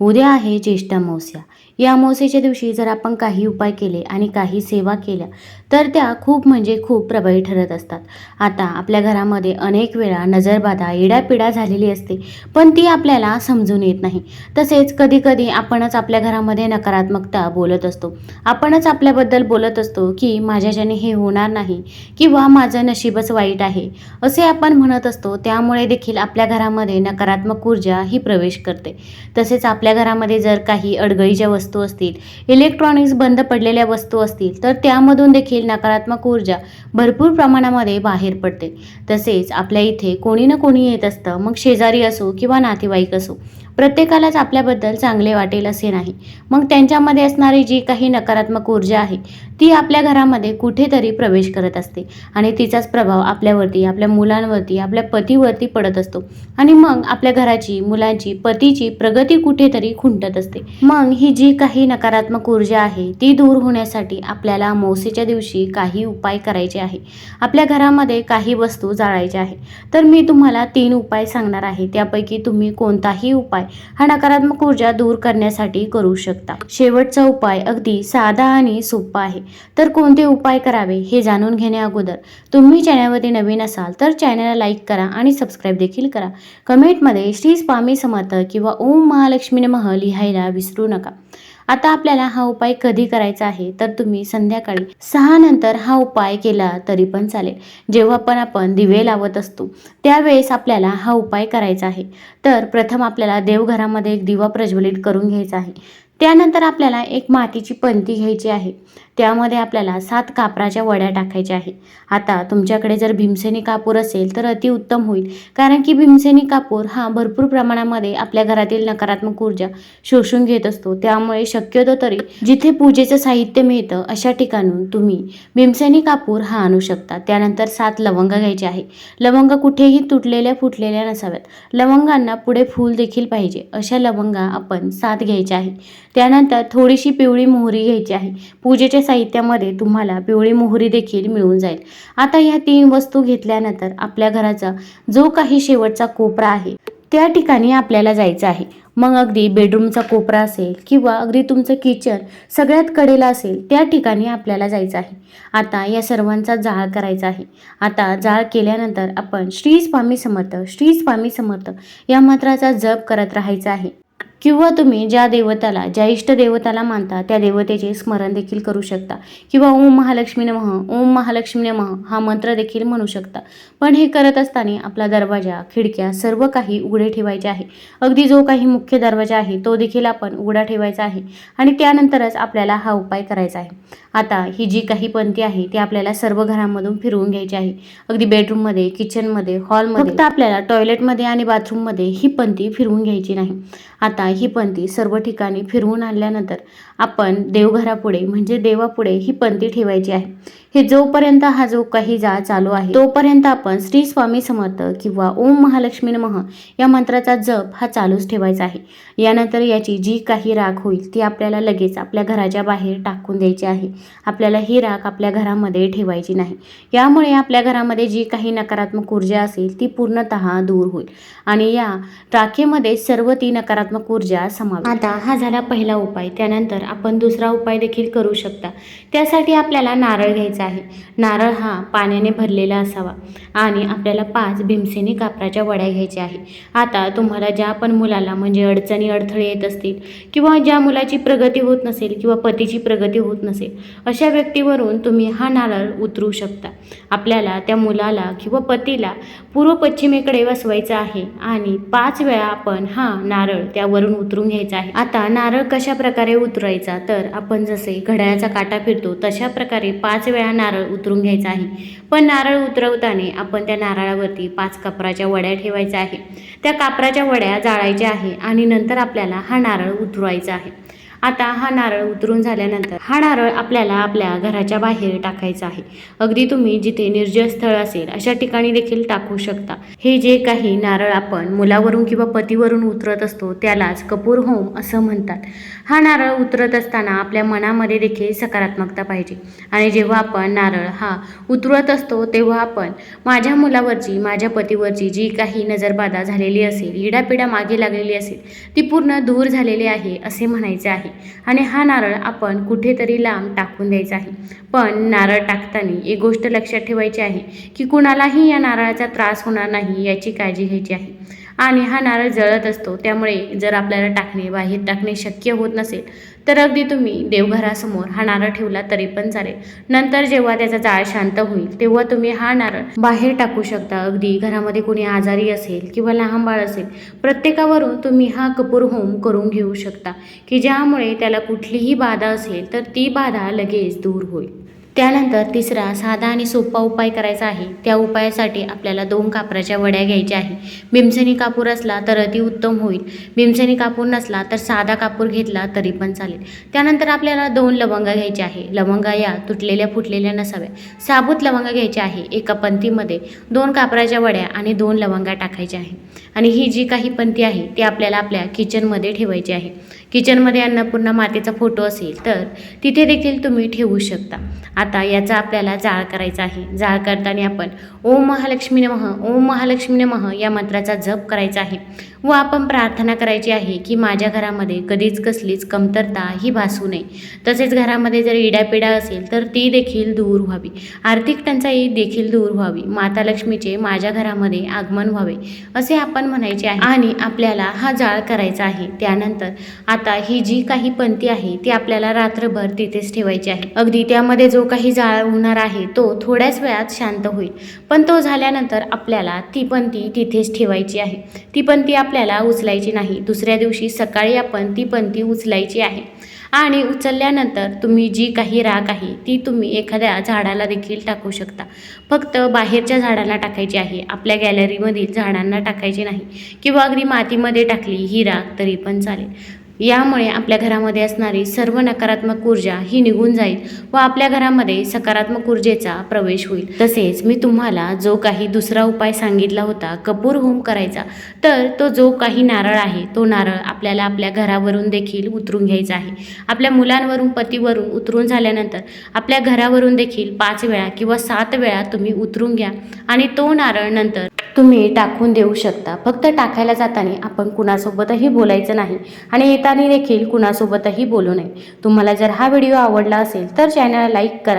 उद्या आहे ज्येष्ठ अमावस्या या अमावस्येच्या दिवशी जर आपण काही उपाय केले आणि काही सेवा केल्या तर त्या खूप म्हणजे खूप प्रभावी ठरत असतात. आता आपल्या घरामध्ये अनेक वेळा नजरबाधा येडापिडा झालेली असते पण ती आपल्याला समजून येत नाही. तसेच कधीकधी आपणच आपल्या घरामध्ये नकारात्मकता बोलत असतो. आपणच आपल्याबद्दल बोलत असतो की माझ्याच्याने हे होणार नाही किंवा माझं नशीबच वाईट आहे असे आपण म्हणत असतो. त्यामुळे देखील आपल्या घरामध्ये नकारात्मक ऊर्जा ही प्रवेश करते. तसेच आपल्या घरामध्ये जर काही अडगळीच्या वस्तू असतील इलेक्ट्रॉनिक्स बंद पडलेल्या वस्तू असतील तर त्यामधून देखील नकारात्मक ऊर्जा भरपूर प्रमाणामध्ये बाहेर पडते. तसेच आपल्या इथे कोणी ना कोणी येत असतं मग शेजारी असो किंवा नातेवाईक असो प्रत्येकालाच आपल्याबद्दल चांगले वाटेल असे नाही. मग त्यांच्यामध्ये असणारी जी काही नकारात्मक ऊर्जा आहे ती आपल्या घरामध्ये कुठेतरी प्रवेश करत असते. आणि तिचाच प्रभाव आपल्यावरती आपल्या मुलांवरती आपल्या पतीवरती पडत असतो. आणि मग आपल्या घराची मुलांची पतीची प्रगती कुठेतरी खुंटत असते. मग ही जी काही नकारात्मक ऊर्जा आहे ती दूर होण्यासाठी आपल्याला मौसेच्या दिवशी काही उपाय करायचे आहे. आपल्या घरामध्ये काही वस्तू जाळायच्या आहे. तर मी तुम्हाला तीन उपाय सांगणार आहे. त्यापैकी तुम्ही कोणताही उपाय हा नकारात्मक ऊर्जा दूर करण्यासाठी करू शकता. शेवटचा उपाय अगदी साधा आणि सोपा आहे. तर कोणते उपाय करावे हे जाणून घेण्या अगोदर तुम्ही चॅनलवरती नवीन असाल तर चॅनलला लाईक करा आणि सबस्क्राईब देखील करा. कमेंटमध्ये श्री स्वामी समर्थ किंवा ओम महालक्ष्मी नमः लिहायला विसरू नका. आता आपल्याला हा उपाय कधी करायचा आहे? तर तुम्ही संध्याकाळी सहा नंतर हा उपाय केला तरी पण चालेल. जेव्हा पण आपण दिवे लावत असतो त्यावेळेस आपल्याला हा उपाय करायचा आहे. तर प्रथम आपल्याला देवघरामध्ये एक दिवा प्रज्वलित करून घ्यायचा आहे. त्यानंतर आपल्याला एक मातीची पंती घ्यायची आहे. त्यामध्ये आपल्याला सात कापराच्या वड्या टाकायच्या आहे. आता तुमच्याकडे जर भीमसेनी कापूर असेल तर अतिउत्तम होईल. कारण की भीमसेनी कापूर हा भरपूर प्रमाणामध्ये आपल्या घरातील नकारात्मक ऊर्जा शोषून घेत असतो. त्यामुळे शक्यतो तरी जिथे पूजेचं साहित्य मिळतं अशा ठिकाणून तुम्ही भीमसेनी कापूर हा आणू शकता. त्यानंतर सात लवंग घ्यायचे आहे. लवंग कुठेही तुटलेल्या फुटलेल्या नसाव्यात. लवंगांना पुढे फूल देखील पाहिजे. अशा लवंगा आपण सात घ्यायच्या आहे. त्यानंतर थोडीशी पिवळी मोहरी घ्यायची आहे. पूजेच्या साहित्यामध्ये तुम्हाला पिवळी मोहरी देखील मिळून जाईल. आता ह्या तीन वस्तू घेतल्यानंतर आपल्या घराचा जो काही शेवटचा कोपरा आहे त्या ठिकाणी आपल्याला जायचं आहे. मग अगदी बेडरूमचा कोपरा असेल किंवा अगदी तुमचं किचन सगळ्यात कडेला असेल त्या ठिकाणी आपल्याला जायचं आहे. आता या सर्वांचा जाळ करायचा आहे. आता जाळ केल्यानंतर आपण श्री स्वामी समर्थ श्री स्वामी समर्थ या मंत्राचा जप करत राहायचा आहे. किंवा तुम्ही ज्या देवताला ज्या इष्ट देवताला मानता त्या देवतेचे स्मरण देखील करू शकता. किंवा ओम महालक्ष्मी नमः ओम महालक्ष्मी नमः हा मंत्र देखील म्हणू शकता. पण हे करत असताना आपला दरवाजा खिडक्या सर्व काही उघडे ठेवायचे आहे. अगदी जो काही मुख्य दरवाजा आहे तो देखील आपण उघडा ठेवायचा आहे आणि त्यानंतरच आपल्याला हा उपाय करायचा आहे. आता ही जी काही पंथी आहे ती आपल्याला सर्व घरांमधून फिरवून घ्यायची आहे. अगदी बेडरूममध्ये किचनमध्ये हॉलमध्ये फक्त आपल्याला टॉयलेटमध्ये आणि बाथरूममध्ये ही पंथी फिरवून घ्यायची नाही. आता ही पंथी सर्व ठिकाणी फिरवून आणल्यानंतर आपण देवघरापुढे म्हणजे देवापुढे ही पंथी ठेवायची आहे. हे जोपर्यंत हा जो काही जा चालू आहे तोपर्यंत आपण श्री स्वामी समर्थ किंवा ओम महालक्ष्मी नमः या मंत्राचा जप हा चालूच ठेवायचा आहे. यानंतर याची जी काही राख होईल ती आपल्याला लगेच आपल्या घराच्या बाहेर टाकून द्यायची आहे. आपल्याला ही राख आपल्या घरामध्ये ठेवायची नाही. यामुळे आपल्या घरामध्ये जी काही नकारात्मक ऊर्जा असेल ती पूर्णतः दूर होईल आणि या राखेमध्ये सर्व ती नकारात्मक ऊर्जा समावेश आता हा झाला पहिला उपाय. त्यानंतर आपण दुसरा उपाय देखील करू शकता. त्यासाठी आपल्याला नारळ घ्यायचा आहे. नारळ हा पाण्याने भरलेला असावा आणि आपल्याला पाच भीमसेनी कापराच्या वड्या घ्यायच्या आहे आता तुम्हाला ज्या पण मुलाला म्हणजे अडचणी अडथळे येत असतील किंवा ज्या मुलाची प्रगती होत नसेल किंवा पतीची प्रगती होत नसेल अशा व्यक्तीवरून तुम्ही हा नारळ उतरू शकता. आपल्याला त्या मुलाला किंवा पतीला पूर्व पश्चिमेकडे वसवायचं आहे आणि पाच वेळा आपण हा नारळ त्यावरून उतरून घ्यायचा आहे. आता नारळ कशा प्रकारे उतरायचा? तर आपण जसे घड्याळाचा काटा फिरतो तशा प्रकारे पाच वेळा नारळ उतरून घ्यायचा आहे. पण नारळ उतरवताना आपण त्या नारळावरती पाच कापराच्या वड्या ठेवायच्या आहे. त्या कापराच्या वड्या जाळायच्या आहे आणि नंतर आपल्याला हा नारळ उतरवायचा आहे. आता हा नारळ उतरून झाल्यानंतर हा नारळ आपल्याला आपल्या घराच्या बाहेर टाकायचा आहे. अगदी तुम्ही जिथे निर्जळ स्थळ असेल अशा ठिकाणी देखील टाकू शकता. हे जे काही नारळ आपण मुलावरून किंवा पतीवरून उतरत असतो त्यालाच कपूर होम असं म्हणतात. हा नारळ उतरत असताना आपल्या मनामध्ये देखील सकारात्मकता पाहिजे. आणि जेव्हा आपण नारळ हा उतरत असतो तेव्हा आपण माझ्या मुलावरची माझ्या पतीवरची जी काही नजरबाधा झालेली असेल इडापिडा मागे लागलेली असेल ती पूर्ण दूर झालेली आहे असे म्हणायचे आहे. आणि हा नारळ आपण कुठेतरी लांब टाकून द्यायचा आहे. पण नारळ टाकताना एक गोष्ट लक्षात ठेवायची आहे की कुणालाही या नारळाचा त्रास होणार नाही याची काळजी घ्यायची आहे. आणि हा नारळ जळत असतो. त्यामुळे जर आपल्याला टाकणे बाहेर टाकणे शक्य होत नसेल तर अगदी तुम्ही देवघरासमोर हा नारळ ठेवला तरी पण चालेल. नंतर जेव्हा त्याचा जाळ शांत होईल तेव्हा तुम्ही हा नारळ बाहेर टाकू शकता. अगदी घरामध्ये कोणी आजारी असेल किंवा लहान बाळ असेल प्रत्येकावरून तुम्ही हा कपूर होम करून घेऊ शकता की ज्यामुळे त्याला कुठलीही बाधा असेल तर ती बाधा लगेच दूर होईल. त्यानंतर तिसरा साधा आणि सोपा उपाय करायचा आहे. त्या उपायासाठी आपल्याला दोन कापराच्या वड्या घ्यायच्या आहे. भीमसेनी कापूर असला तर अति उत्तम होईल. भीमसेनी कापूर नसला तर साधा कापूर घेतला तरी पण चालेल. त्यानंतर आपल्याला दोन लवंगा घ्यायच्या आहे. लवंगा या तुटलेल्या फुटलेल्या नसाव्या. साबूत लवंगा घ्यायच्या आहे एका पंथीमध्ये दोन कापराच्या वड्या आणि दोन लवंगा टाकायच्या आहे. आणि ही जी काही पंथी आहे ती आपल्याला आपल्या किचनमध्ये ठेवायची आहे. किचनमध्ये अन्नपूर्णा मातेचा फोटो असेल तर तिथे देखील तुम्ही ठेवू शकता. आता याचा आपल्याला जाळ करायचा आहे. जाळ करताना आपण ओम महालक्ष्मी नमः ओम महालक्ष्मी नमः या मंत्राचा जप करायचा आहे व आपण प्रार्थना करायची आहे की माझ्या घरामध्ये कधीच कसलीच कमतरता ही भासू नये. तसेच घरामध्ये जर इडापिडा असेल तर ती देखील दूर व्हावी. आर्थिक टंचाई देखील दूर व्हावी. माता लक्ष्मीचे माझ्या घरामध्ये आगमन व्हावे असे आपण म्हणायचे आहे. आणि आपल्याला हा जाळ करायचा आहे. त्यानंतर आता ही जी काही पंती आहे ती आपल्याला रात्रभर तिथेच ठेवायची आहे. अगदी त्यामध्ये जो काही जाळ होणार आहे तो थोड्याच वेळात शांत होईल. पण तो झाल्यानंतर आपल्याला ती पंती तिथेच ठेवायची आहे. ती पंती आपल्याला उचलायची नाही. दुसऱ्या दिवशी सकाळी आपण ती पंती उचलायची आहे. आणि उचलल्यानंतर तुम्ही जी काही राख आहे ती तुम्ही एखाद्या झाडाला देखील टाकू शकता. फक्त बाहेरच्या झाडांना टाकायची आहे. आपल्या गॅलरीमधील झाडांना टाकायची नाही. किंवा अगदी मातीमध्ये टाकली ही राख तरी पण चालेल. यामुळे आपल्या घरामध्ये असणारी सर्व नकारात्मक ऊर्जा ही निघून जाईल व आपल्या घरामध्ये सकारात्मक ऊर्जेचा प्रवेश होईल. तसेच मी तुम्हाला जो काही दुसरा उपाय सांगितला होता कपूर होम करायचा तर तो जो काही नारळ आहे तो नारळ आपल्याला आपल्या घरावरून देखील उतरून घ्यायचा आहे. आपल्या मुलांवरून पतीवरून उतरून झाल्यानंतर आपल्या घरावरून देखील पाच वेळा किंवा सात वेळा तुम्ही उतरून घ्या आणि तो नारळ नंतर तुम्ही टाकून देऊ शकता. फक्त टाकायला जाताना आपण कुणासोबतही बोलायचं नाही आणि येताना देखील कुणासोबतही बोलू नये. तुम्हाला जर हा व्हिडिओ आवडला असेल तर चॅनलला लाईक करा.